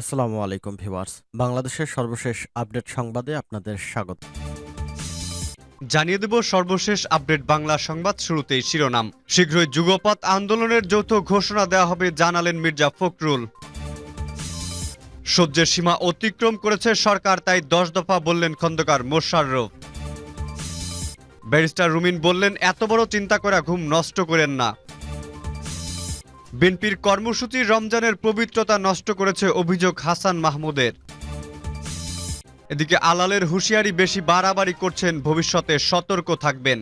আসসালামু আলাইকুম ভিউয়ার্স। বাংলাদেশের সর্বশেষ আপডেট সংবাদে আপনাদের স্বাগত। জানিয়ে দেব সর্বশেষ আপডেট বাংলা সংবাদ শুরুতেই শিরোনাম। শীঘ্রই যুগপৎ আন্দোলনের যৌথ ঘোষণা দেওয়া হবে, জানালেন মির্জা ফখরুল। সহ্যের সীমা অতিক্রম করেছে সরকার, তাই দশ দফা বললেন খন্দকার মোশাররফ। ব্যারিস্টার রুমিন বললেন, এত বড় চিন্তা করা ঘুম নষ্ট করেন না। বিএনপির কর্মসূচি রমজানের পবিত্রতা নষ্ট করেছে অভিযোগ হাসান মাহমুদের। এদিকে আলালের হুঁশিয়ারি বেশি বাড়াবাড়ি করছেন, ভবিষ্যতে সতর্ক থাকবেন।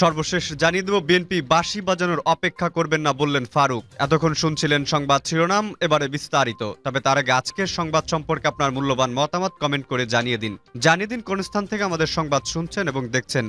সর্বশেষ জানিয়ে দেব, বিএনপি বাঁশি বাজানোর অপেক্ষা করবেন না বললেন ফারুক। এতক্ষণ শুনছিলেন সংবাদ শিরোনাম, এবারে বিস্তারিত। তবে তার আগে আজকের সংবাদ সম্পর্কে আপনার মূল্যবান মতামত কমেন্ট করে জানিয়ে দিন। জানিয়ে দিন কোন স্থান থেকে আমাদের সংবাদ শুনছেন এবং দেখছেন।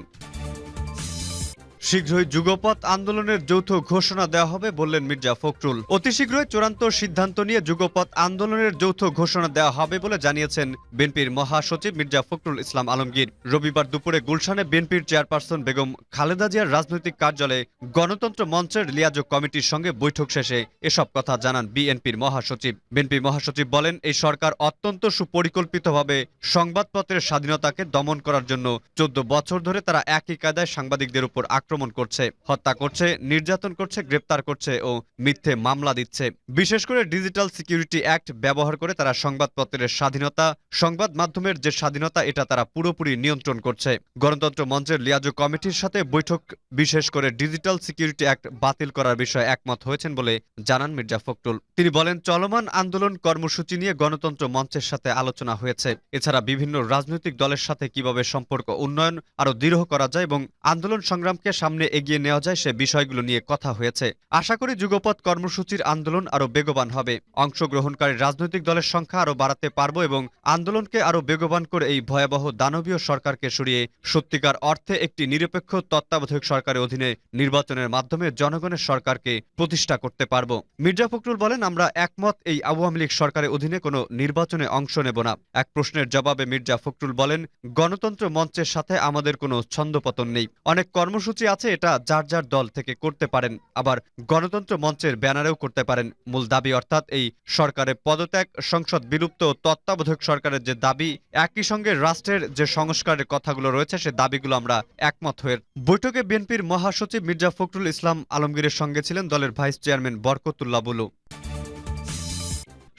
শীঘ্রই যুগপৎ আন্দোলনের যৌথ ঘোষণা দেওয়া হবে বললেন মির্জা ফখরুল। অতি শীঘ্রই চূড়ান্ত সিদ্ধান্ত নিয়ে যুগপৎ আন্দোলনের যৌথ ঘোষণা দেওয়া হবে বলে জানিয়েছেন বিএনপির মহাসচিব মির্জা ফখরুল ইসলাম আলমগীর। রবিবার দুপুরে গুলশানে বিএনপির চেয়ারপারসন বেগম খালেদা জিয়ার রাজনৈতিক কার্যালয়ে গণতন্ত্র মঞ্চের লিয়াজো কমিটির সঙ্গে বৈঠক শেষে এসব কথা জানান বিএনপির মহাসচিব। বিএনপির মহাসচিব বলেন, এই সরকার অত্যন্ত সুপরিকল্পিতভাবে সংবাদপত্রের স্বাধীনতাকে দমন করার জন্য চোদ্দ বছর ধরে তারা একই কায়দায় সাংবাদিকদের উপর আক্রমণ করছে, হত্যা করছে, নির্যাতন করছে, গ্রেপ্তার করছে ও মিথ্যে মামলা দিচ্ছে। বিশেষ করে ডিজিটাল সিকিউরিটি অ্যাক্ট ব্যবহার করে তারা সংবাদপত্রের স্বাধীনতা, সংবাদ মাধ্যমের যে স্বাধীনতা, এটা তারা পুরোপুরি নিয়ন্ত্রণ করছে। গণতন্ত্র মঞ্চের লিয়াজো কমিটির সাথে বৈঠক, বিশেষ করে ডিজিটাল সিকিউরিটি অ্যাক্ট বাতিল করার বিষয়ে একমত হয়েছেন বলে জানান মির্জা ফখরুল। তিনি বলেন, চলমান আন্দোলন কর্মসূচি নিয়ে গণতন্ত্র মঞ্চের সাথে আলোচনা হয়েছে। এছাড়া বিভিন্ন রাজনৈতিক দলের সাথে কীভাবে সম্পর্ক উন্নয়ন আরও দৃঢ় করা যায় এবং আন্দোলন সংগ্রামকে সামনে এগিয়ে নেওয়া যায় সে বিষয়গুলো নিয়ে কথা হয়েছে। আশা করি যুগপৎ কর্মসূচির আন্দোলন আরও বেগবান হবে। অংশগ্রহণকারী রাজনৈতিক দলের সংখ্যা আরও বাড়াতে পারব এবং আন্দোলনকে আরও বেগবান করে এই ভয়াবহ দানবীয় সরকারকে সরিয়ে সত্যিকার অর্থে একটি নিরপেক্ষ তত্ত্বাবধায়ক সরকারের অধীনে নির্বাচনের মাধ্যমে জনগণের সরকারকে প্রতিষ্ঠা করতে পারব। মির্জা ফখরুল বলেন, আমরা একমত এই আওয়ামী লীগ সরকারের অধীনে কোনো নির্বাচনে অংশ নেব না। এক প্রশ্নের জবাবে মির্জা ফখরুল বলেন, গণতন্ত্র মঞ্চের সাথে আমাদের কোনো ছন্দপতন নেই। অনেক কর্মসূচি আছে এটা যার যার দল থেকে করতে পারেন। আবার গণতন্ত্র মঞ্চের ব্যানারেও করতে পারেন মূল দাবি, অর্থাৎ এই সরকারের পদত্যাগ, সংসদ বিলুপ্ত তত্ত্বাবধায়ক সরকারের যে দাবি, একই সঙ্গে রাষ্ট্রের যে সংস্কারের কথাগুলো রয়েছে, সে দাবিগুলো আমরা একমত হয়ে বৈঠকে বিএনপির মহাসচিব মির্জা ফখরুল ইসলাম আলমগীরের সঙ্গে ছিলেন দলের ভাইস চেয়ারম্যান বরকতুল্লাহ বুলু।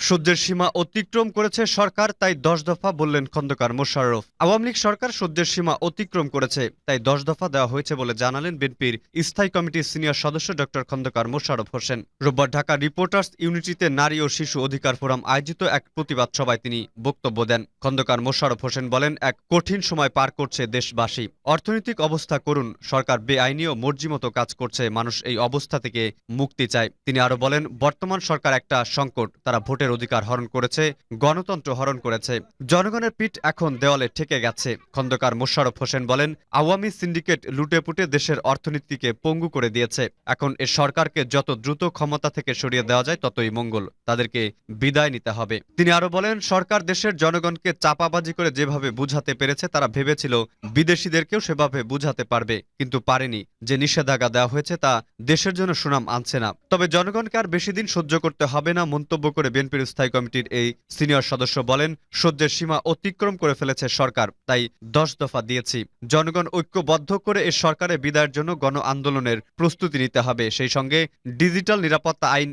সহ্যের সীমা অতিক্রম করেছে সরকার, তাই দশ দফা বললেন খন্দকার মোশাররফ। আওয়ামী লীগ সরকার সহ্যের সীমা অতিক্রম করেছে, তাই দশ দফা দেওয়া হয়েছে বলে জানালেন বিএনপির স্থায়ী কমিটির সিনিয়র সদস্য ডক্টর খন্দকার মোশাররফ হোসেন। রোববার ঢাকা রিপোর্টার্স ইউনিটিতে নারী ও শিশু অধিকার ফোরাম আয়োজিত এক প্রতিবাদ সভায় তিনি বক্তব্য দেন। খন্দকার মোশাররফ হোসেন বলেন, এক কঠিন সময় পার করছে দেশবাসী। অর্থনৈতিক অবস্থা করুন, সরকার বেআইনি ও মর্জিমতো কাজ করছে, মানুষ এই অবস্থা থেকে মুক্তি চায়। তিনি আরও বলেন, বর্তমান সরকার একটা সংকট, তারা ভোটের অধিকার হরণ করেছে, গণতন্ত্র হরণ করেছে। জনগণের পিঠ এখন দেওয়ালে ঠেকে গেছে, খন্দকার মোশাররফ হোসেন বলেন, আওয়ামী সিন্ডিকেট লুটেপুটে দেশের অর্থনীতিকে পঙ্গু করে দিয়েছে। এখন এ সরকারকে যত দ্রুত ক্ষমতা থেকে সরিয়ে দেওয়া যায়, ততই মঙ্গল। তাদেরকে বিদায় নিতে হবে। তিনি আরও বলেন, সরকার দেশের জনগণকে চাপাবাজি করে যেভাবে বুঝাতে পেরেছে, তারা ভেবেছিল বিদেশিদেরকেও সেভাবে বুঝাতে পারবে, কিন্তু পারেনি। যে নিষেধাজ্ঞা দেওয়া হয়েছে, তা দেশের জন্য সুনাম আনছে না। তবে জনগণকে আর বেশি দিন সহ্য করতে হবে না, মন্তব্য করে বিএনপির স্থায়ী কমিটির এই সিনিয়র সদস্য বলেন, সহ্যের সীমা অতিক্রম করে ফেলেছে সরকার, তাই দশ দফা দিয়েছি। জনগণ ঐক্যবদ্ধ করে এ সরকারের বিদায়ের জন্য গণ আন্দোলনের প্রস্তুতি নিতে হবে। সেই সঙ্গে ডিজিটাল নিরাপত্তা আইন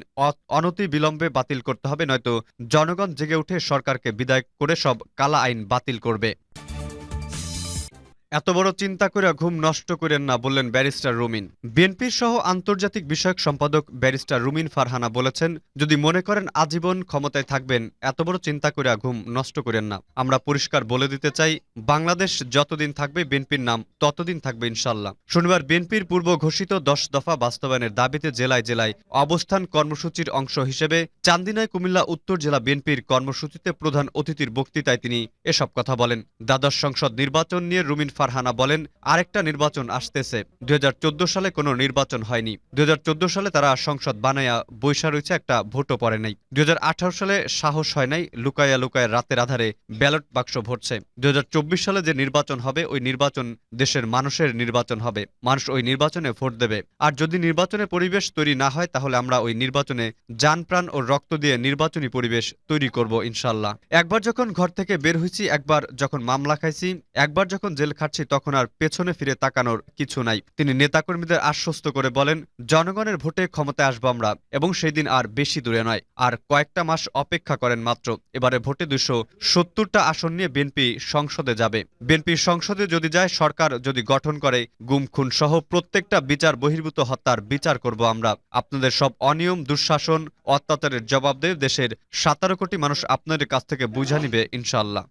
অনতি বিলম্বে বাতিল করতে হবে, নয়তো জনগণ জেগে উঠে সরকারকে বিদায় করে সব কালা আইন বাতিল করবে। এত বড় চিন্তা করে ঘুম নষ্ট করেন না, বললেন ব্যারিস্টার রুমিন। বিএনপি সহ আন্তর্জাতিক বিষয়ক সম্পাদক ব্যারিস্টার রুমিন ফারহানা বলেছেন, যদি মনে করেন আজীবন ক্ষমতায় থাকবেন, এত বড় চিন্তা করে ঘুম নষ্ট করেন না। আমরা পরিষ্কার বলে দিতে চাই, বাংলাদেশ যতদিন থাকবে বিএনপির নাম, ততদিন থাকবে ইনশাল্লাহ শনিবার বিএনপির পূর্ব ঘোষিত দশ দফা বাস্তবায়নের দাবিতে জেলায় জেলায় অবস্থান কর্মসূচির অংশ হিসেবে চান্দিনায় কুমিল্লা উত্তর জেলা বিএনপির কর্মসূচিতে প্রধান অতিথির বক্তৃতায় তিনি এসব কথা বলেন। দ্বাদশ সংসদ নির্বাচন নিয়ে রুমিন ফারহানা বলেন, আরেকটা নির্বাচন আসতেছে। দুই হাজার চোদ্দ সালে কোনো নির্বাচন হয়নি। দুই সালে তারা সংসদ বানায়া বৈশা রয়েছে, একটা ভোটও পড়ে নাই। দুই সালে সাহস হয় নাই, লুকায়া লুকায়া রাতের আধারে ব্যালট বাক্স ভরছে। দুই সালে যে নির্বাচন হবে, ওই নির্বাচন দেশের মানুষের নির্বাচন হবে। মানুষ ওই নির্বাচনে ভোট দেবে। আর যদি নির্বাচনের পরিবেশ তৈরি না হয়, তাহলে আমরা ওই নির্বাচনে যান, প্রাণ ও রক্ত দিয়ে নির্বাচনী পরিবেশ তৈরি করব ইনশাল্লাহ একবার যখন ঘর থেকে বের হয়েছি, একবার যখন মামলা খাইছি, একবার যখন জেল খাটছি তখন আর পেছনে ফিরে তাকানোর কিছু নাই। তিনি নেতাকর্মীদের আশ্বস্ত করে বলেন, জনগণের ভোটে ক্ষমতায় আসব আমরা এবং সেই দিন আর বেশি দূরে নয়। আর কয়েকটা মাস অপেক্ষা করেন মাত্র। এবারে ভোটে দুশো সত্তরটা আসন নিয়ে বিএনপি সংসদে যাবে। বিএনপি সংসদে যদি যায়, সরকার যদি গঠন করে, গুম, খুন সহ প্রত্যেকটা বিচার বহির্ভূত হত্যার বিচার করব আমরা। আপনাদের সব অনিয়ম, দুঃশাসন, অত্যাচারের জবাব দেয় দেশের সতেরো কোটি মানুষ আপনাদের কাছ থেকে বুঝা নিবে ইনশাল্লাহ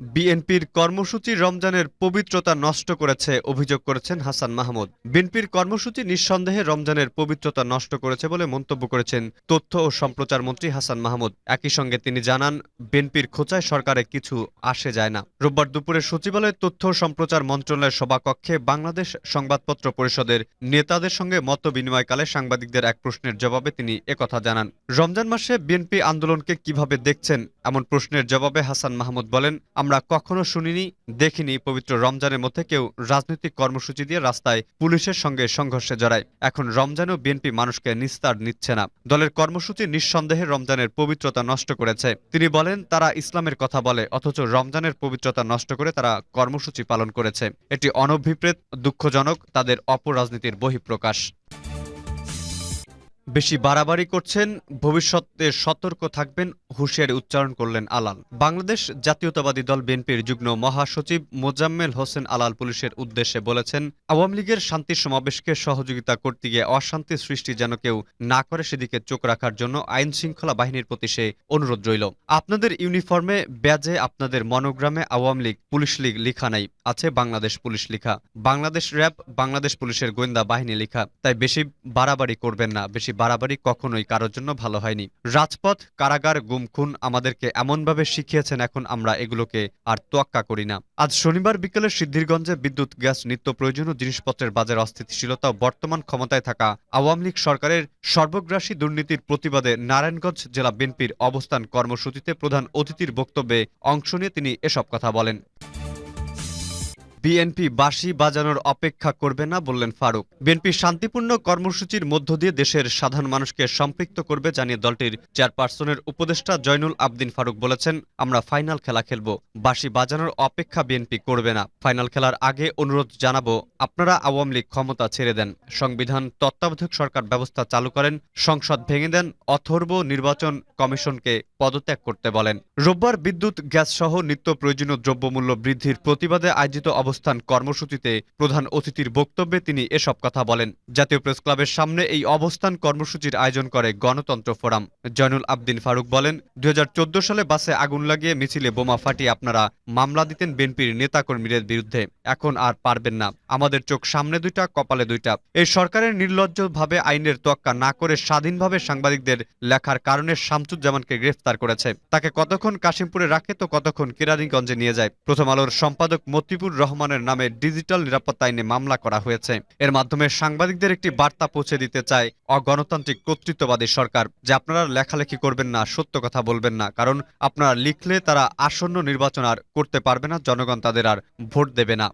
বিএনপির কর্মসূচি রমজানের পবিত্রতা নষ্ট করেছে, অভিযোগ করেছেন হাসান মাহমুদ। বিএনপির কর্মসূচি নিঃসন্দেহে রমজানের পবিত্রতা নষ্ট করেছে বলে মন্তব্য করেছেন তথ্য ও সম্প্রচার মন্ত্রী হাসান মাহমুদ। একই সঙ্গে তিনি জানান, বিএনপির খোঁচায় সরকারে কিছু আসে যায় না। রোববার দুপুরে সচিবালয়ের তথ্য ও সম্প্রচার মন্ত্রণালয়ের সভাকক্ষে বাংলাদেশ সংবাদপত্র পরিষদের নেতাদের সঙ্গে মত বিনিময়কালে সাংবাদিকদের এক প্রশ্নের জবাবে তিনি একথা জানান। রমজান মাসে বিএনপি আন্দোলনকে কীভাবে দেখছেন, এমন প্রশ্নের জবাবে হাসান মাহমুদ বলেন আমরা কখনো শুনিনি, দেখিনি পবিত্র রমজানের মধ্যে কেউ রাজনৈতিক কর্মসূচি দিয়ে রাস্তায় পুলিশের সঙ্গে সংঘর্ষে জড়ায়। এখন রমজানেও বিএনপি মানুষকে নিস্তার নিচ্ছে না। দলের কর্মসূচি নিঃসন্দেহে রমজানের পবিত্রতা নষ্ট করেছে। তিনি বলেন, তারা ইসলামের কথা বলে, অথচ রমজানের পবিত্রতা নষ্ট করে তারা কর্মসূচি পালন করেছে। এটি অনভিপ্রেত, দুঃখজনক, তাদের অপরাজনীতির বহিঃপ্রকাশ। বেশি বাড়াবাড়ি করছেন, ভবিষ্যতে সতর্ক থাকবেন, হুঁশিয়ারি উচ্চারণ করলেন আলাল। বাংলাদেশ জাতীয়তাবাদী দল বিএনপির যুগ্ম মহাসচিব মোজাম্মেল হোসেন আলাল পুলিশের উদ্দেশ্যে বলেছেন, আওয়ামী লীগের শান্তি সমাবেশকে সহযোগিতা করতে গিয়ে অশান্তি সৃষ্টি যেন কেউ না করে সেদিকে চোখ রাখার জন্য আইন শৃঙ্খলা বাহিনীর প্রতি সে অনুরোধ রইল। আপনাদের ইউনিফর্মে, ব্যাজে আপনাদের মনোগ্রামে আওয়ামী লীগ, পুলিশ লীগ লিখা নাই, আছে বাংলাদেশ পুলিশ লিখা। বাংলাদেশ র্যাব, বাংলাদেশ পুলিশের গোয়েন্দা বাহিনী লিখা, তাই বেশি বাড়াবাড়ি করবেন না, বেশি বাড়াবাড়ি কখনোই কারোর জন্য ভালো হয়নি। রাজপথ, কারাগার, গুমখুন আমাদেরকে এমনভাবে শিখিয়েছেন এখন আমরা এগুলোকে আর তোয়াক্কা করি না। আজ শনিবার বিকেলে সিদ্ধিরগঞ্জে বিদ্যুৎ, গ্যাস, নিত্য প্রয়োজনীয় জিনিসপত্রের বাজার অস্থিতিশীলতা বর্তমান ক্ষমতায় থাকা আওয়ামী লীগ সরকারের সর্বগ্রাসী দুর্নীতির প্রতিবাদে নারায়ণগঞ্জ জেলা বিএনপির অবস্থান কর্মসূচিতে প্রধান অতিথির বক্তব্যে অংশ নিয়ে তিনি এসব কথা বলেন। বিএনপি বাঁশি বাজানোর অপেক্ষা করবে না বললেন ফারুক। বিএনপি শান্তিপূর্ণ কর্মসূচির মধ্য দিয়ে দেশের সাধারণ মানুষকে সম্পৃক্ত করবে জানিয়ে দলটির চেয়ারপারসনের উপদেষ্টা জয়নুল আবদিন ফারুক বলেছেন, আমরা ফাইনাল খেলা খেলব। বাঁশি বাজানোর অপেক্ষা বিএনপি করবে না। ফাইনাল খেলার আগে অনুরোধ জানাব, আপনারা আওয়ামী লীগ ক্ষমতা ছেড়ে দেন। সংবিধান তত্ত্বাবধায়ক সরকার ব্যবস্থা চালু করেন, সংসদ ভেঙে দেন, অথর্ব নির্বাচন কমিশনকে পদত্যাগ করতে বলেন। রোববার বিদ্যুৎ, গ্যাস সহ নিত্য প্রয়োজনীয় দ্রব্যমূল্য বৃদ্ধির প্রতিবাদে আয়োজিত অবস্থান কর্মসূচিতে প্রধান অতিথির বক্তব্যে তিনি এসব কথা বলেন। জাতীয় প্রেস ক্লাবের সামনে এই অবস্থান কর্মসূচির আয়োজন করে গণতন্ত্র ফোরাম। জয়নুল আবদিন ফারুক বলেন, দুই সালে বাসে আগুন লাগিয়ে মিছিলে বোমা ফাটিয়ে আপনারা মামলা দিতেন বিএনপির নেতাকর্মীদের বিরুদ্ধে। এখন আর পারবেন না। আমাদের চোখ সামনে দুইটা, কপালে দুইটা। এই সরকারের নির্লজ্জভাবে আইনের তোয়াক্কা না করে স্বাধীনভাবে সাংবাদিকদের লেখার কারণে শামসুজ্জামানকে গ্রেফতার করেছে। তাকে কতক্ষণ কাশিমপুরে রাখে তো কতক্ষণ কেরানীগঞ্জে নিয়ে যায়। প্রথম আলোর সম্পাদক মতিপুর রহমানের নামে ডিজিটাল নিরাপত্তা আইনে মামলা করা হয়েছে। এর মাধ্যমে সাংবাদিকদের একটি বার্তা পৌঁছে দিতে চায় অগণতান্ত্রিক কর্তৃত্ববাদী সরকার, যে আপনারা লেখালেখি করবেন না, সত্য কথা বলবেন না, কারণ আপনারা লিখলে তারা আসন্ন নির্বাচন আর করতে পারবে না, জনগণ তাদের আর ভোট দেবে না।